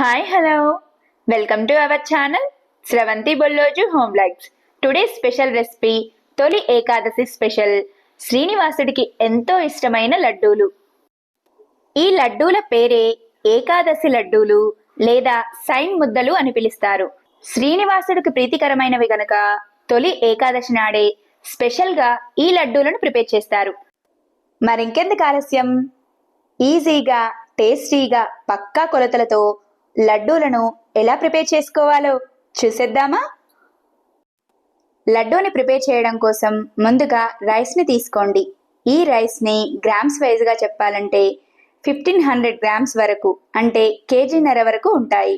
Hi hello welcome to our channel Sravanthi Bolloju home likes today special recipe Toli Ekadashi special శ్రీనివాసుడికి ఎంతో ఇష్టమైన లడ్డూలు. ఈ లడ్డూల పేరే ఏకాదశి లడ్డూలు లేదా సైన్ ముద్దలు అని పిలుస్తారు. శ్రీనివాసుడికి ప్రీతికరమైనవి గనక తొలి ఏకాదశి నాడే స్పెషల్గా ఈ లడ్డూలను ప్రిపేర్ చేస్తారు. మరింకెందుకు ఆలస్యం? ఈజీగా టేస్టీగా పక్కా కొలతలతో లడ్డూలను ఎలా ప్రిపేర్ చేసుకోవాలో చూసేద్దామా? లడ్డూని ప్రిపేర్ చేయడం కోసం ముందుగా రైస్ని తీసుకోండి. ఈ రైస్ని గ్రామ్స్ వైజ్గా చెప్పాలంటే ఫిఫ్టీన్ హండ్రెడ్ గ్రామ్స్ వరకు అంటే కేజీన్నర వరకు ఉంటాయి.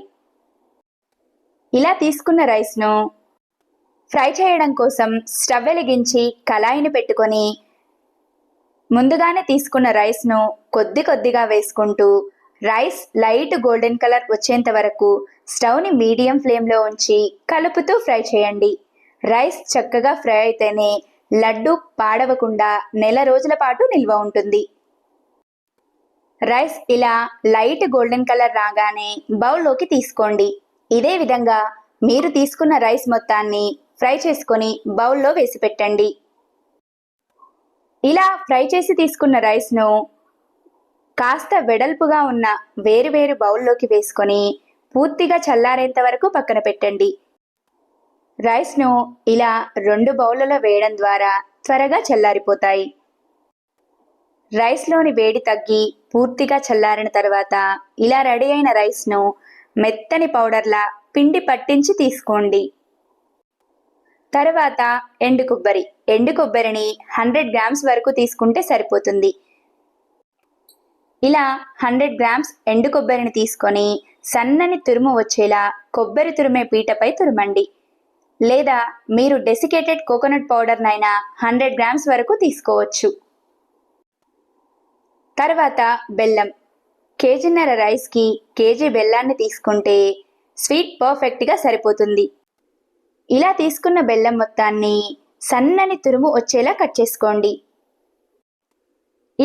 ఇలా తీసుకున్న రైస్ను ఫ్రై చేయడం కోసం స్టవ్ వెలిగించి కళాయిని పెట్టుకొని ముందుగానే తీసుకున్న రైస్ను కొద్ది కొద్దిగా వేసుకుంటూ రైస్ లైట్ గోల్డెన్ కలర్ వచ్చేంత వరకు స్టవ్ని మీడియం ఫ్లేమ్లో ఉంచి కలుపుతూ ఫ్రై చేయండి. రైస్ చక్కగా ఫ్రై అయితేనే లడ్డు పాడవకుండా నెల రోజుల పాటు నిల్వ ఉంటుంది. రైస్ ఇలా లైట్ గోల్డెన్ కలర్ రాగానే బౌల్లోకి తీసుకోండి. ఇదే విధంగా మీరు తీసుకున్న రైస్ మొత్తాన్ని ఫ్రై చేసుకొని బౌల్లో వేసి పెట్టండి. ఇలా ఫ్రై చేసి తీసుకున్న రైస్ను కాస్త వెడల్పుగా ఉన్న వేరువేరు బౌల్లోకి వేసుకొని పూర్తిగా చల్లారేంత వరకు పక్కన పెట్టండి. రైస్ను ఇలా రెండు బౌళ్ళలో వేయడం ద్వారా త్వరగా చల్లారిపోతాయి. రైస్లోని వేడి తగ్గి పూర్తిగా చల్లారిన తర్వాత ఇలా రెడీ అయిన రైస్ను మెత్తని పౌడర్లా పిండి పట్టించి తీసుకోండి. తర్వాత ఎండు కొబ్బరి. ఎండు కొబ్బరిని హండ్రెడ్ గ్రామ్స్ వరకు తీసుకుంటే సరిపోతుంది. ఇలా హండ్రెడ్ గ్రామ్స్ ఎండు కొబ్బరిని తీసుకొని సన్నని తురుము వచ్చేలా కొబ్బరి తురిమే పీటపై తురమండి. లేదా మీరు డెసికేటెడ్ కోకోనట్ పౌడర్నైనా హండ్రెడ్ గ్రామ్స్ వరకు తీసుకోవచ్చు. తర్వాత బెల్లం. కేజీన్నర రైస్కి కేజీ బెల్లాన్ని తీసుకుంటే స్వీట్ పర్ఫెక్ట్గా సరిపోతుంది. ఇలా తీసుకున్న బెల్లం మొత్తాన్ని సన్నని తురుము వచ్చేలా కట్ చేసుకోండి.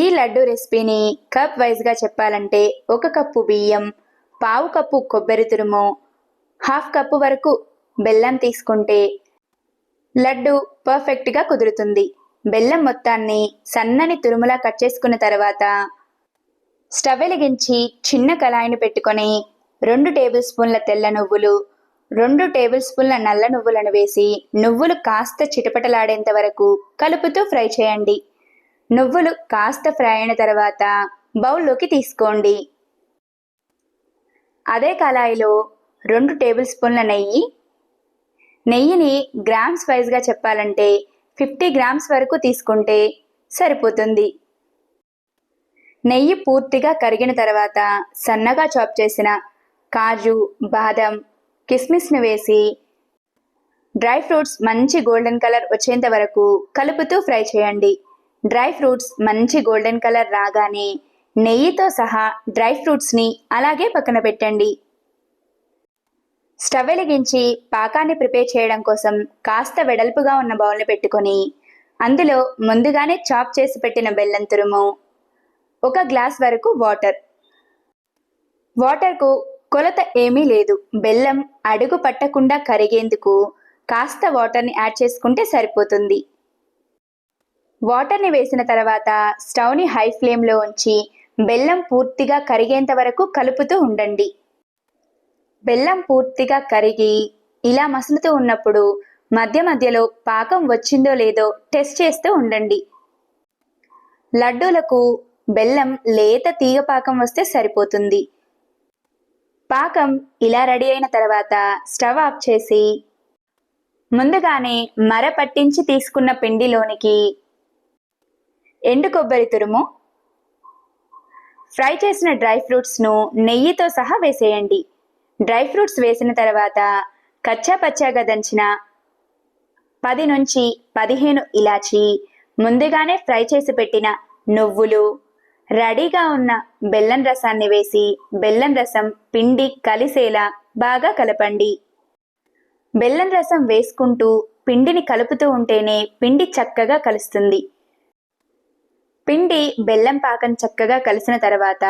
ఈ లడ్డు రెసిపీని కప్ వైజ్గా చెప్పాలంటే ఒక కప్పు బియ్యం పావు కప్పు కొబ్బరి తురుము హాఫ్ కప్పు వరకు బెల్లం తీసుకుంటే లడ్డు పర్ఫెక్ట్గా కుదురుతుంది. బెల్లం మొత్తాన్ని సన్నని తురుములా కట్ చేసుకున్న తర్వాత స్టవ్ వెలిగించి చిన్న కళాయిని పెట్టుకొని రెండు టేబుల్ స్పూన్ల తెల్ల నువ్వులు రెండు టేబుల్ స్పూన్ల నల్ల నువ్వులను వేసి నువ్వులు కాస్త చిటపటలాడేంత వరకు కలుపుతూ ఫ్రై చేయండి. నువ్వులు కాస్త ఫ్రై అయిన తర్వాత బౌల్లోకి తీసుకోండి. అదే కళాయిలో రెండు టేబుల్ స్పూన్ల నెయ్యి. నెయ్యిని గ్రామ్స్ వైజ్గా చెప్పాలంటే ఫిఫ్టీ గ్రామ్స్ వరకు తీసుకుంటే సరిపోతుంది. నెయ్యి పూర్తిగా కరిగిన తర్వాత సన్నగా చాప్ చేసిన కాజు బాదం కిస్మిస్ను వేసి డ్రై ఫ్రూట్స్ మంచి గోల్డెన్ కలర్ వచ్చేంత వరకు కలుపుతూ ఫ్రై చేయండి. డ్రై ఫ్రూట్స్ మంచి గోల్డెన్ కలర్ రాగానే నెయ్యితో సహా డ్రై ఫ్రూట్స్ని అలాగే పక్కన పెట్టండి. స్టవ్ వెలిగించి పాకాన్ని ప్రిపేర్ చేయడం కోసం కాస్త వెడల్పుగా ఉన్న బౌల్ని పెట్టుకొని అందులో ముందుగానే చాప్ చేసి పెట్టిన బెల్లం తురుము ఒక గ్లాస్ వరకు వాటర్. వాటర్కు కొలత ఏమీ లేదు. బెల్లం అడుగు పట్టకుండా కరిగేందుకు కాస్త వాటర్ని యాడ్ చేసుకుంటే సరిపోతుంది. వాటర్ని వేసిన తర్వాత స్టవ్ని హై ఫ్లేమ్లో ఉంచి బెల్లం పూర్తిగా కరిగేంత వరకు కలుపుతూ ఉండండి. బెల్లం పూర్తిగా కరిగి ఇలా మసులుతూ ఉన్నప్పుడు మధ్య మధ్యలో పాకం వచ్చిందో లేదో టెస్ట్ చేస్తూ ఉండండి. లడ్డూలకు బెల్లం లేత తీగ పాకం వస్తే సరిపోతుంది. పాకం ఇలా రెడీ అయిన తర్వాత స్టవ్ ఆఫ్ చేసి ముందుగానే మర పట్టించి తీసుకున్న పిండిలోనికి ఎండు కొబ్బరి తురుము ఫ్రై చేసిన డ్రై ఫ్రూట్స్ను నెయ్యితో సహా వేసేయండి. డ్రై ఫ్రూట్స్ వేసిన తర్వాత కచ్చా పచ్చాగా దంచిన పది నుంచి పదిహేను ఇలాచి ముందుగానే ఫ్రై చేసి పెట్టిన నువ్వులు రెడీగా ఉన్న బెల్లం రసాన్ని వేసి బెల్లం రసం పిండి కలిసేలా బాగా కలపండి. బెల్లం రసం వేసుకుంటూ పిండిని కలుపుతూ ఉంటేనే పిండి చక్కగా కలుస్తుంది. పిండి బెల్లం పాకం చక్కగా కలిసిన తర్వాత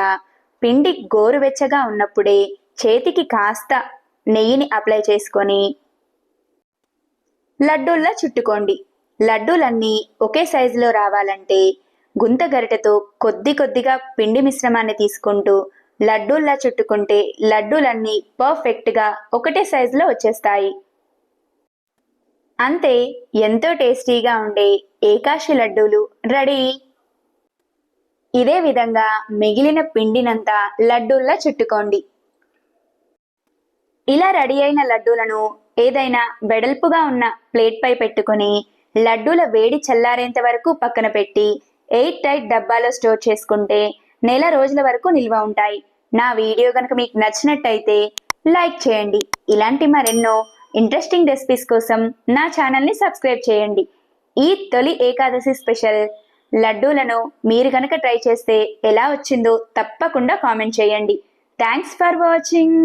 పిండి గోరువెచ్చగా ఉన్నప్పుడే చేతికి కాస్త నెయ్యిని అప్లై చేసుకొని లడ్డూల్లా చుట్టుకోండి. లడ్డూలన్నీ ఒకే సైజులో రావాలంటే గుంత గరిటెతో కొద్ది కొద్దిగా పిండి మిశ్రమాన్ని తీసుకుంటూ లడ్డూల్లా చుట్టుకుంటే లడ్డూలన్నీ పర్ఫెక్ట్గా ఒకటే సైజులో వచ్చేస్తాయి. అంతే ఎంతో టేస్టీగా ఉండే ఏకాశి లడ్డూలు రెడీ! ఇదే విధంగా మిగిలిన పిండినంతా లడ్డూల్లా చుట్టుకోండి. ఇలా రెడీ అయిన లడ్డూలను ఏదైనా వెడల్పుగా ఉన్న ప్లేట్ పై పెట్టుకుని లడ్డూల వేడి చల్లారేంత వరకు పక్కన పెట్టి ఎయిట్ టైట్ డబ్బాలో స్టోర్ చేసుకుంటే నెల రోజుల వరకు నిల్వ ఉంటాయి. నా వీడియో కనుక మీకు నచ్చినట్టయితే లైక్ చేయండి. ఇలాంటి మరెన్నో ఇంట్రెస్టింగ్ రెసిపీస్ కోసం నా ఛానల్ని సబ్స్క్రైబ్ చేయండి. ఈ తొలి ఏకాదశి స్పెషల్ లడ్డూలను మీరు కనుక ట్రై చేస్తే ఎలా వచ్చిందో తప్పకుండా కామెంట్ చేయండి. Thanks for watching